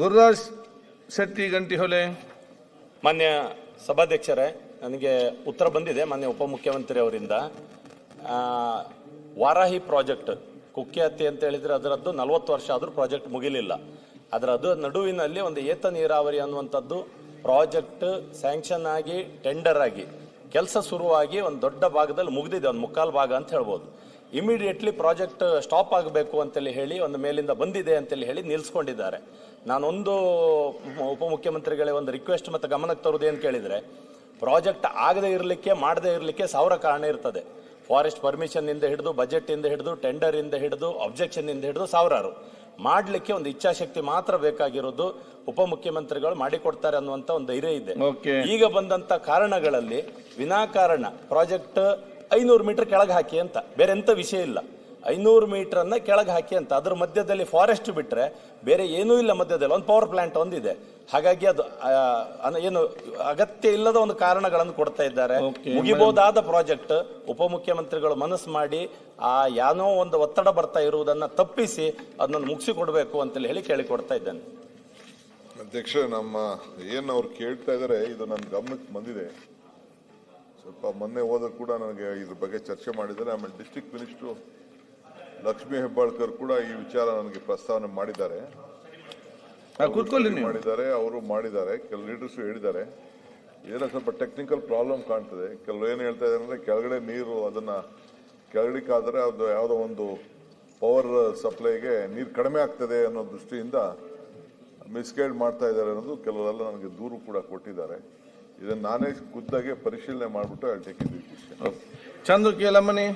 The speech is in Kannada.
ಗುರುರಾಜ್ ಶೆಟ್ಟಿ ಗಂಟಿಹೊಳೆ ಮಾನ್ಯ ಸಭಾಧ್ಯಕ್ಷರೇ, ನನಗೆ ಉತ್ತರ ಬಂದಿದೆ, ಮಾನ್ಯ ಉಪಮುಖ್ಯಮಂತ್ರಿ ಅವರಿಂದ. ವಾರಾಹಿ ಪ್ರಾಜೆಕ್ಟ್ ಕುಖ್ಯಾತಿ ಅಂತ ಹೇಳಿದ್ರೆ ಅದರದ್ದು ನಲವತ್ತು ವರ್ಷ ಆದರೂ ಪ್ರಾಜೆಕ್ಟ್ ಮುಗಿಲಿಲ್ಲ. ಅದರ ಅದು ನಡುವಿನಲ್ಲಿ ಒಂದು ಏತ ನೀರಾವರಿ ಅನ್ನುವಂಥದ್ದು ಪ್ರಾಜೆಕ್ಟ್ ಸ್ಯಾಂಕ್ಷನ್ ಆಗಿ, ಟೆಂಡರ್ ಆಗಿ, ಕೆಲಸ ಶುರುವಾಗಿ ಒಂದು ದೊಡ್ಡ ಭಾಗದಲ್ಲಿ ಮುಗಿದಿದೆ, ಒಂದು ಮುಕ್ಕಾಲು ಭಾಗ ಅಂತ ಹೇಳ್ಬೋದು. ಇಮಿಡಿಯೇಟ್ಲಿ ಪ್ರಾಜೆಕ್ಟ್ ಸ್ಟಾಪ್ ಆಗಬೇಕು ಅಂತೇಳಿ ಹೇಳಿ ಒಂದು ಮೇಲಿಂದ ಬಂದಿದೆ ಅಂತೇಳಿ ಹೇಳಿ ನಿಲ್ಲಿಸ್ಕೊಂಡಿದ್ದಾರೆ ನಾನೊಂದು ಉಪ- ಉಪಮುಖ್ಯಮಂತ್ರಿಗಳೇ ಒಂದು ರಿಕ್ವೆಸ್ಟ್ ಮತ್ತು ಗಮನಕ್ಕೆ ತರೋದು ಏನು ಕೇಳಿದರೆ ಪ್ರಾಜೆಕ್ಟ್ ಆಗದೇ ಇರಲಿಕ್ಕೆ ಮಾಡದೇ ಇರಲಿಕ್ಕೆ ಸಾವಿರ ಕಾರಣ ಇರ್ತದೆ. ಫಾರೆಸ್ಟ್ ಪರ್ಮಿಷನ್ನಿಂದ ಹಿಡಿದು ಬಜೆಟ್ ಇಂದ ಹಿಡಿದು ಟೆಂಡರ್ ಇಂದ ಹಿಡಿದು ಅಬ್ಜೆಕ್ಷನ್ ಇಂದ ಹಿಡಿದು ಸಾವಿರಾರು. ಮಾಡಲಿಕ್ಕೆ ಒಂದು ಇಚ್ಛಾಶಕ್ತಿ ಮಾತ್ರ ಬೇಕಾಗಿರೋದು ಉಪಮುಖ್ಯಮಂತ್ರಿಗಳು ಮಾಡಿಕೊಡ್ತಾರೆ ಅನ್ನುವಂಥ ಒಂದು ಧೈರ್ಯ ಇದೆ. ಈಗ ಬಂದಂಥ ಕಾರಣಗಳಲ್ಲಿ ವಿನಾಕಾರಣ ಪ್ರಾಜೆಕ್ಟ್ ಐನೂರು ಮೀಟರ್ ಕೆಳಗೆ ಹಾಕಿ ಅಂತ. ಬೇರೆ ಎಂಥ ವಿಷಯ ಇಲ್ಲ. ಐನೂರು ಮೀಟರ್ ಅನ್ನ ಕೆಳಗೆ ಹಾಕಿ ಅಂತ. ಅದ್ರ ಮಧ್ಯದಲ್ಲಿ ಫಾರೆಸ್ಟ್ ಬಿಟ್ರೆ ಬೇರೆ ಏನೂ ಇಲ್ಲ ಮಧ್ಯದಲ್ಲಿ. ಒಂದು ಪವರ್ ಪ್ಲಾಂಟ್ ಒಂದಿದೆ. ಹಾಗಾಗಿ ಅದು ಏನು ಅಗತ್ಯ ಇಲ್ಲದ ಒಂದು ಕಾರಣಗಳನ್ನು ಕೊಡ್ತಾ ಇದ್ದಾರೆ. ಮುಗಿಬಹುದಾದ ಪ್ರಾಜೆಕ್ಟ್ ಉಪಮುಖ್ಯಮಂತ್ರಿಗಳು ಮನಸ್ಸು ಮಾಡಿ ಆ ಯಾನೋ ಒಂದು ಒತ್ತಡ ಬರ್ತಾ ಇರುವುದನ್ನ ತಪ್ಪಿಸಿ ಅದನ್ನು ಮುಗಿಸಿಕೊಡ್ಬೇಕು ಅಂತೇಳಿ ಹೇಳಿ ಕೇಳಿಕೊಡ್ತಾ ಇದ್ದೇನೆ. ಅಧ್ಯಕ್ಷ ನಮ್ಮ ಏನು ಅವ್ರು ಕೇಳ್ತಾ ಇದ್ದಾರೆ ಇದು ನನ್ನ ಗಮನಕ್ಕೆ ಬಂದಿದೆ. ಸ್ವಲ್ಪ ಮೊನ್ನೆ ಹೋದ ಕೂಡ ನನಗೆ ಇದ್ರ ಬಗ್ಗೆ ಚರ್ಚೆ ಮಾಡಿದ್ದಾರೆ. ಆಮೇಲೆ ಡಿಸ್ಟ್ರಿಕ್ಟ್ ಮಿನಿಸ್ಟ್ರು ಲಕ್ಷ್ಮೀ ಹೆಬ್ಬಾಳ್ಕರ್ ಕೂಡ ಈ ವಿಚಾರ ನನಗೆ ಪ್ರಸ್ತಾವನೆ ಮಾಡಿದ್ದಾರೆ. ಮಾಡಿದ್ದಾರೆ ಅವರು ಮಾಡಿದ್ದಾರೆ. ಕೆಲವು ಲೀಡರ್ಸ್ ಹೇಳಿದ್ದಾರೆ. ಇದೆಲ್ಲ ಸ್ವಲ್ಪ ಟೆಕ್ನಿಕಲ್ ಪ್ರಾಬ್ಲಮ್ ಕಾಣ್ತದೆ. ಕೆಲವರು ಏನು ಹೇಳ್ತಾ ಇದ್ದಾರೆ ಅಂದ್ರೆ ಕೆಳಗಡೆ ನೀರು ಅದನ್ನ ಕೆಳಗಡಿಕಾದ್ರೆ ಅದು ಯಾವುದೋ ಒಂದು ಪವರ್ ಸಪ್ಲೈಗೆ ನೀರು ಕಡಿಮೆ ಆಗ್ತದೆ ಅನ್ನೋ ದೃಷ್ಟಿಯಿಂದ ಮಿಸ್ಗೈಡ್ ಮಾಡ್ತಾ ಇದ್ದಾರೆ ಅನ್ನೋದು ಕೆಲವರೆಲ್ಲ ನನಗೆ ದೂರು ಕೂಡ ಕೊಟ್ಟಿದ್ದಾರೆ. ಇದನ್ನು ನಾನೇ ಖುದ್ದಾಗೆ ಪರಿಶೀಲನೆ ಮಾಡಿಬಿಟ್ಟು ಟೇಕ್ ಇಟ್ ಚಂದ್ರು ಕೇಲಮ್ಮನಿ